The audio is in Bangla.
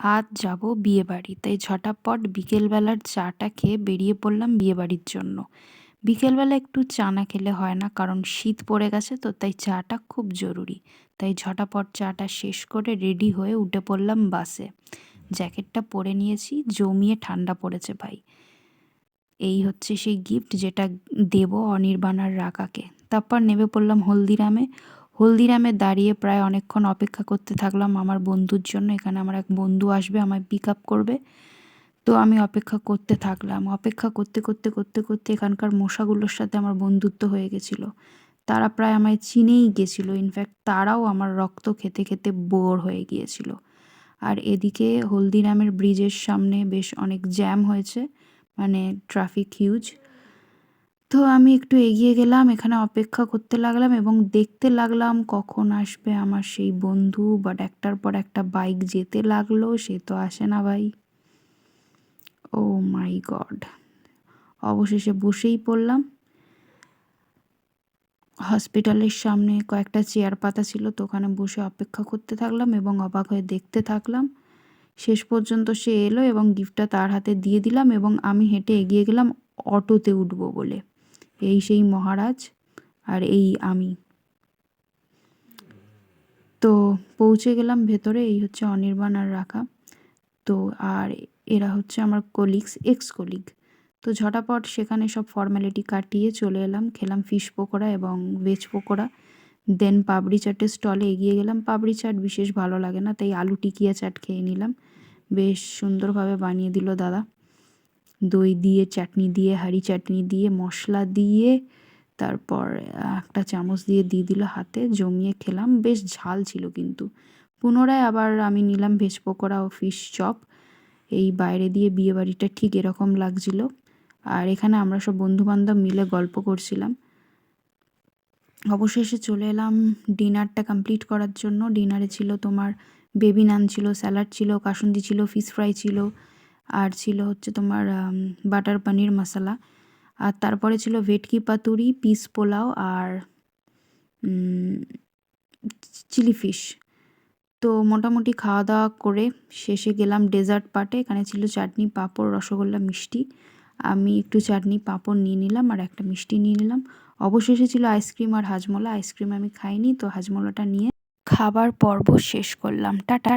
আজ যাব বিয়ে বাড়ি তাই ঝটাপট বিকেলবেলার চাটা খেয়ে বেরিয়ে পড়লাম বিয়ে বাড়ির জন্য। বিকেলবেলা একটু চা না খেলে হয় না, কারণ শীত পড়ে গেছে তো, তাই চাটা খুব জরুরি। তাই ঝটাপট চাটা শেষ করে রেডি হয়ে উঠে পড়লাম বাসে। জ্যাকেটটা পরে নিয়েছি, জমিয়ে ঠান্ডা পড়েছে ভাই। এই হচ্ছে সেই গিফট যেটা দেব অনির্বাণার রাকাকে। তারপর নেমে পড়লাম হলদিরামে। হলদিরামে দাঁড়িয়ে প্রায় অনেকক্ষণ অপেক্ষা করতে থাকলাম আমার বন্ধুর জন্য। এখানে আমার এক বন্ধু আসবে, আমায় পিক আপ করবে। তো আমি অপেক্ষা করতে থাকলাম। অপেক্ষা করতে করতে করতে করতে এখানকার মশাগুলোর সাথে আমার বন্ধুত্ব হয়ে গেছিল। তারা প্রায় আমায় চিনেই গেছিল। ইনফ্যাক্ট তারাও আমার রক্ত খেতে খেতে বোর হয়ে গিয়েছিল। আর এদিকে হলদিরামের ব্রিজের সামনে বেশ অনেক জ্যাম হয়েছে। মানে ট্রাফিক হিউজ তো আমি একটু এগিয়ে গেলাম, এখানে অপেক্ষা করতে লাগলাম এবং দেখতে লাগলাম কখন আসবে আমার সেই বন্ধু বাট একটার পর একটা বাইক যেতে লাগল, সে তো আসে না ভাই। ও মাই গড অবশেষে বসেই পড়লাম। হসপিটালের সামনে কয়েকটা চেয়ার পাতা ছিল, তো ওখানে বসে অপেক্ষা করতে থাকলাম এবং অবাক হয়ে দেখতে থাকলাম। শেষ পর্যন্ত সে এলো এবং গিফটটা তার হাতে দিয়ে দিলাম এবং আমি হেঁটে এগিয়ে গেলাম অটোতে উঠবো বলে। এই সেই মহারাজ আর এই আমি। তো পৌঁছে গেলাম ভেতরে, এই হচ্ছে অনির্বাণ আর রাখা। তো আর এরা হচ্ছে আমার কলিগস এক্স কলিগ তো ঝটাপট সেখানে সব ফর্ম্যালিটি কাটিয়ে চলে এলাম, খেলাম ফিশ পকোড়া এবং ভেজ পকোড়া। দেন পাপড়ি চাটের স্টলে এগিয়ে গেলাম। পাপড়ি চাট বিশেষ ভালো লাগে না, তাই আলু টিকিয়া চাট খেয়ে নিলাম। বেশ সুন্দরভাবে বানিয়ে দিল দাদা। দই দিয়ে, চাটনি দিয়ে, হাঁড়ি চাটনি দিয়ে, মশলা দিয়ে, তারপর একটা চামচ দিয়ে দিয়ে দিল হাতে, জমিয়ে খেলাম। বেশ ঝাল ছিল কিন্তু। পুনরায় আবার আমি নিলাম ভেজ পকোড়া ও ফিশ চপ। এই বাইরে দিয়ে বিয়ে বাড়িটা ঠিক এরকম লাগছিল। আর এখানে আমরা সব বন্ধুবান্ধব মিলে গল্প করছিলাম। অবশেষে চলে এলাম ডিনারটা কমপ্লিট করার জন্য। ডিনারে ছিল তোমার বেবি নান ছিল, স্যালাড ছিল, কাসুন্দি ছিল, ফিশ ফ্রাই ছিল আর ছিল হচ্ছে তোমার বাটার পনির মশলা। আর তারপরে ছিল ভেটকি পাতুরি, পিস পোলাও আর চিলি ফিশ। তো মোটামুটি খাওয়া দাওয়া করে শেষে গেলাম ডেজার্ট পার্টে এখানে ছিল চাটনি, পাঁপড়, রসগোল্লা, মিষ্টি। আমি একটু চাটনি, পাঁপড় নিয়ে নিলাম আর একটা মিষ্টি নিয়ে নিলাম। অবশেষে ছিল আইসক্রিম আর হাজমোলা। আইসক্রিম আমি খাইনি, তো হাজমোলাটা নিয়ে খাবার পর্ব শেষ করলাম। টাটা।